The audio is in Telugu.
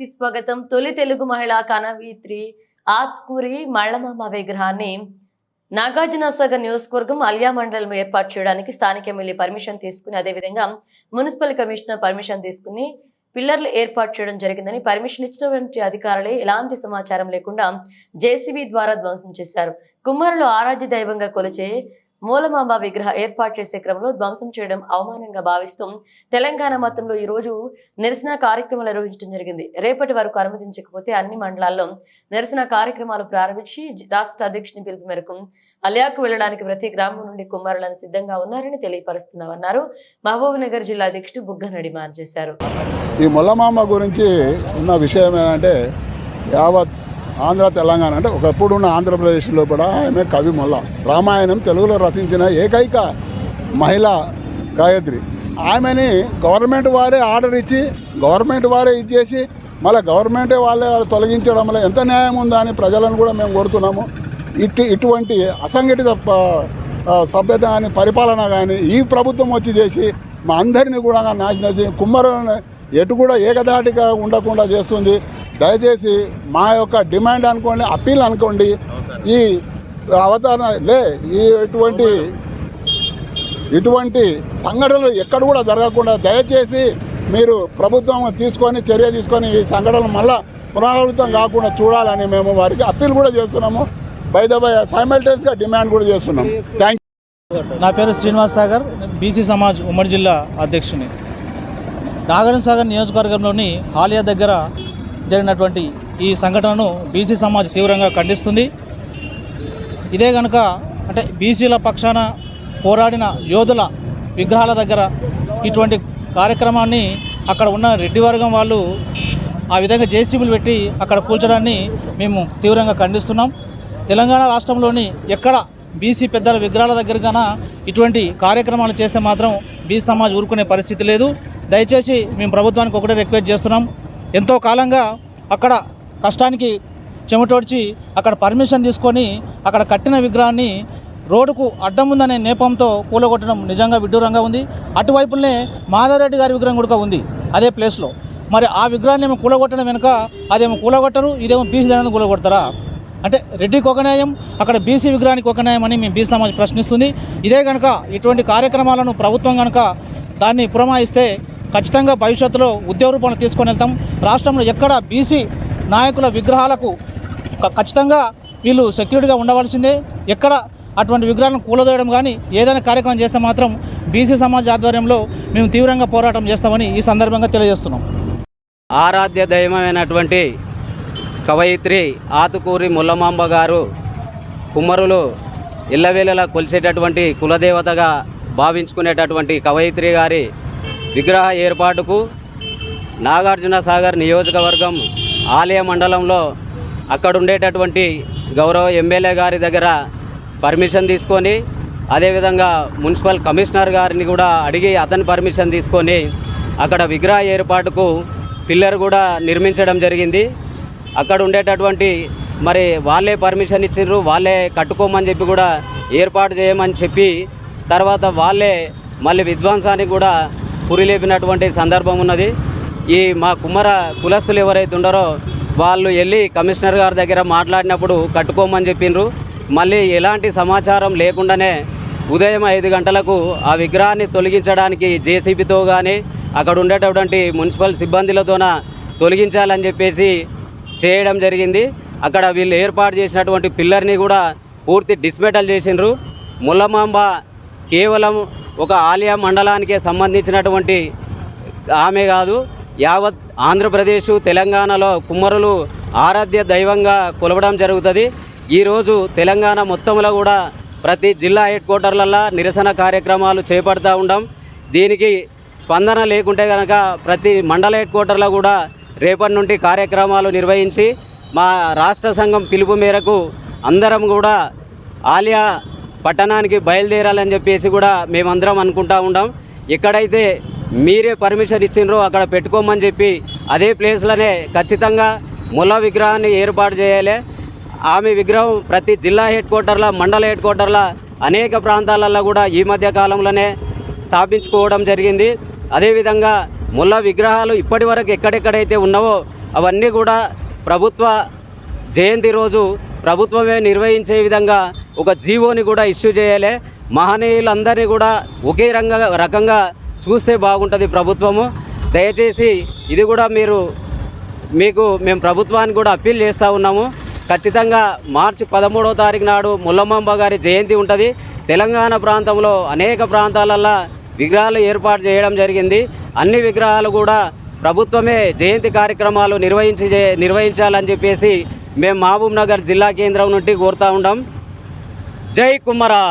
కి స్వాగతం. తొలి తెలుగు మహిళా కనవీత్రి ఆత్కూరి మళ్ళమామ విగ్రహాన్ని నాగార్జున సాగర్ నియోజకవర్గం అలియా మండలం ఏర్పాటు చేయడానికి స్థానిక ఎమ్మెల్యే పర్మిషన్ తీసుకుని అదేవిధంగా మున్సిపల్ కమిషనర్ పర్మిషన్ తీసుకుని పిల్లర్లు ఏర్పాటు చేయడం జరిగిందని పర్మిషన్ ఇచ్చినటువంటి అధికారులే ఎలాంటి సమాచారం లేకుండా జేసీబీ ద్వారా ధ్వంసం చేశారు. కుమారులు ఆరాధ్య దైవంగా కొలిచే మూలమాంబ విగ్రహ ఏర్పాటు చేసే క్రమంలో ధ్వంసం చేయడం అవమానంగా భావిస్తూ తెలంగాణ మొత్తంలో ఈ రోజు నిరసన కార్యక్రమాలు నిర్వహించడం జరిగింది. రేపటి వరకు అనుమతించకపోతే అన్ని మండలాల్లో నిరసన కార్యక్రమాలు ప్రారంభించి రాష్ట్ర అధ్యక్షుని పిలుపు మేరకు అలియాకు వెళ్ళడానికి ప్రతి గ్రామం నుండి కుమారులను సిద్ధంగా ఉన్నారని తెలియపరుస్తున్నామన్నారు. మహబూబ్ నగర్ జిల్లా అధ్యక్షుడు బుగ్గన డిమాండ్ చేశారు. ఈ ముల్లమామ గురించి ఉన్న విషయం ఏంటంటే యావత్ ఆంధ్ర తెలంగాణ అంటే ఒకప్పుడు ఉన్న ఆంధ్రప్రదేశ్లో కూడా ఆమె కవి మొల్ల. రామాయణం తెలుగులో రచించిన ఏకైక మహిళా గాయత్రి. ఆమెని గవర్నమెంట్ వారే ఆర్డర్ ఇచ్చి గవర్నమెంట్ వారే ఇచ్చేసి మళ్ళీ గవర్నమెంటే వాళ్ళే వాళ్ళు తొలగించడం వల్ల ఎంత న్యాయం ఉందా అని ప్రజలను కూడా మేము కోరుతున్నాము. ఇటు ఇటువంటి అసంఘటిత సభ్యత కానీ పరిపాలన కానీ ఈ ప్రభుత్వం వచ్చి చేసి మా అందరినీ కూడా నాశనం చేసి కుమ్మరులను ఎటు కూడా ఏకధాటిగా ఉండకుండా చేస్తుంది. దయచేసి మా యొక్క డిమాండ్ అనుకోండి అప్పీల్ అనుకోండి ఈ అవతారణ లే ఈ ఇటువంటి ఇటువంటి సంఘటనలు ఎక్కడ కూడా జరగకుండా దయచేసి మీరు ప్రభుత్వం తీసుకొని చర్య తీసుకొని ఈ సంఘటనలు మళ్ళా పునరావృతం కాకుండా చూడాలని మేము వారికి అప్పీల్ కూడా చేస్తున్నాము. బై ద బై సైమల్టేనియస్గా డిమాండ్ కూడా చేస్తున్నాం. థ్యాంక్ నా పేరు శ్రీనివాస్ సాగర్ బీసీ సమాజ్ ఉమ్మడి జిల్లా అధ్యక్షుని. నాగార్జున సాగర్ నియోజకవర్గంలోని ఆలియా దగ్గర జరిగినటువంటి ఈ సంఘటనను బీసీ సమాజ్ తీవ్రంగా ఖండిస్తుంది. ఇదే కనుక అంటే బీసీల పక్షాన పోరాడిన యోధుల విగ్రహాల దగ్గర ఇటువంటి కార్యక్రమాన్ని అక్కడ ఉన్న రెడ్డి వర్గం వాళ్ళు ఆ విధంగా జేసీబీలు పెట్టి అక్కడ కూల్చడాన్ని మేము తీవ్రంగా ఖండిస్తున్నాం. తెలంగాణ రాష్ట్రంలోని ఎక్కడ బీసీ పెద్దల విగ్రహాల దగ్గర ఇటువంటి కార్యక్రమాలు చేస్తే మాత్రం బీసీ సమాజ్ ఊరుకునే పరిస్థితి లేదు. దయచేసి మేము ప్రభుత్వానికి ఒకటే రిక్వెస్ట్ చేస్తున్నాం. ఎంతో కాలంగా అక్కడ కష్టానికి చెమటోడ్చి అక్కడ పర్మిషన్ తీసుకొని అక్కడ కట్టిన విగ్రహాన్ని రోడ్డుకు అడ్డం ఉందనే నేపంతో కూలగొట్టడం నిజంగా విడ్డూరంగా ఉంది. అటువైపునే మాధవరెడ్డి గారి విగ్రహం కూడా ఉంది అదే ప్లేస్లో. మరి ఆ విగ్రహాన్ని ఏమో కూలగొట్టడం వెనుక అదేమో కూలగొట్టరు ఇదేమో బీసీ దాని కూలగొడతారా? అంటే రెడ్డికి ఒక న్యాయం అక్కడ బీసీ విగ్రహానికి ఒక న్యాయం అని మేము బీసీ సమాజ్ ప్రశ్నిస్తుంది. ఇదే కనుక ఇటువంటి కార్యక్రమాలను ప్రభుత్వం కనుక దాన్ని పురమాయిస్తే ఖచ్చితంగా భవిష్యత్తులో ఉద్యోగ రూపంలో తీసుకొని వెళ్తాం. రాష్ట్రంలో ఎక్కడ బీసీ నాయకుల విగ్రహాలకు ఖచ్చితంగా వీళ్ళు సెక్యూరిటీగా ఉండవలసిందే. ఎక్కడ అటువంటి విగ్రహాలను కూలదోయడం కానీ ఏదైనా కార్యక్రమం చేస్తే మాత్రం బీసీ సమాజ్ ఆధ్వర్యంలో మేము తీవ్రంగా పోరాటం చేస్తామని ఈ సందర్భంగా తెలియజేస్తున్నాం. ఆరాధ్య దైవమైనటువంటి కవయిత్రి ఆతుకూరి ముల్లమాంబ గారు కుమ్మరులు ఇళ్ళవేళలా కొలిసేటటువంటి కులదేవతగా భావించుకునేటటువంటి కవయిత్రి గారి విగ్రహ ఏర్పాటుకు నాగార్జున సాగర్ నియోజకవర్గం ఆలయ మండలంలో అక్కడ ఉండేటటువంటి గౌరవ ఎమ్మెల్యే గారి దగ్గర పర్మిషన్ తీసుకొని అదేవిధంగా మున్సిపల్ కమిషనర్ గారిని కూడా అడిగి అతని పర్మిషన్ తీసుకొని అక్కడ విగ్రహ ఏర్పాటుకు పిల్లర్ కూడా నిర్మించడం జరిగింది. అక్కడ ఉండేటటువంటి మరి వాళ్ళే పర్మిషన్ ఇచ్చిండ్రు వాళ్ళే కట్టుకోమని చెప్పి కూడా ఏర్పాటు చేయమని చెప్పి తర్వాత వాళ్ళే మళ్ళీ విధ్వంసానికి కూడా పురిలేపినటువంటి సందర్భం ఉన్నది. ఈ మా కుమ్మర కులస్తులు ఎవరైతే ఉండారో వాళ్ళు వెళ్ళి కమిషనర్ గారి దగ్గర మాట్లాడినప్పుడు కట్టుకోమని చెప్పిండ్రు. మళ్ళీ ఎలాంటి సమాచారం లేకుండానే ఉదయం ఐదు గంటలకు ఆ విగ్రహాన్ని తొలగించడానికి జేసీబీతో కానీ అక్కడ ఉండేటటువంటి మున్సిపల్ సిబ్బందిలతోన తొలగించాలని చెప్పేసి చేయడం జరిగింది. అక్కడ వీళ్ళు ఏర్పాటు చేసినటువంటి పిల్లర్ని కూడా పూర్తి డిస్మెటల్ చేసిండ్రు. ముల్లమాంబ కేవలం ఒక ఆలయ మండలానికే సంబంధించినటువంటి ఆమె కాదు యావత్ ఆంధ్రప్రదేశ్ తెలంగాణలో కుమ్మరులు ఆరాధ్య దైవంగా కొలవడం జరుగుతుంది. ఈరోజు తెలంగాణ మొత్తంలో కూడా ప్రతి జిల్లా హెడ్ క్వార్టర్లల్లో నిరసన కార్యక్రమాలు చేపడతా ఉండం. దీనికి స్పందన లేకుంటే కనుక ప్రతి మండల హెడ్ క్వార్టర్లో కూడా రేపటి నుండి కార్యక్రమాలు నిర్వహించి మా రాష్ట్ర సంఘం పిలుపు మేరకు అందరం కూడా ఆలియా పట్టణానికి బయలుదేరాలని చెప్పేసి కూడా మేమందరం అనుకుంటా ఉండం. ఎక్కడైతే మీరే పర్మిషన్ ఇచ్చిండ్రు అక్కడ పెట్టుకోమని చెప్పి అదే ప్లేస్లోనే ఖచ్చితంగా ముల్ల విగ్రహాన్ని ఏర్పాటు చేయాలి. ఆమె విగ్రహం ప్రతి జిల్లా హెడ్ క్వార్టర్ల మండల హెడ్ క్వార్టర్ల అనేక ప్రాంతాలలో కూడా ఈ మధ్య కాలంలోనే స్థాపించుకోవడం జరిగింది. అదేవిధంగా ముల్ల విగ్రహాలు ఇప్పటి వరకు ఎక్కడెక్కడైతే ఉన్నావో అవన్నీ కూడా ప్రభుత్వ జయంతి రోజు ప్రభుత్వమే నిర్వహించే విధంగా ఒక జీవోని కూడా ఇష్యూ చేయాలి. మహనీయులందరినీ కూడా ఒకే రంగ రకంగా చూస్తే బాగుంటుంది ప్రభుత్వము. దయచేసి ఇది కూడా మీరు మీకు మేము ప్రభుత్వానికి కూడా అప్పీల్ చేస్తూ ఉన్నాము. ఖచ్చితంగా మార్చి పదమూడవ తారీఖు నాడు ముల్లమాంబ గారి జయంతి ఉంటుంది. తెలంగాణ ప్రాంతంలో అనేక ప్రాంతాలల్లో విగ్రహాలు ఏర్పాటు చేయడం జరిగింది. అన్ని విగ్రహాలు కూడా ప్రభుత్వమే జయంతి కార్యక్రమాలు నిర్వహించి నిర్వహించాలని చెప్పేసి మేము మహబూబ్ నగర్ జిల్లా కేంద్రం నుండి కోరుతా ఉన్నాం జై కుమారా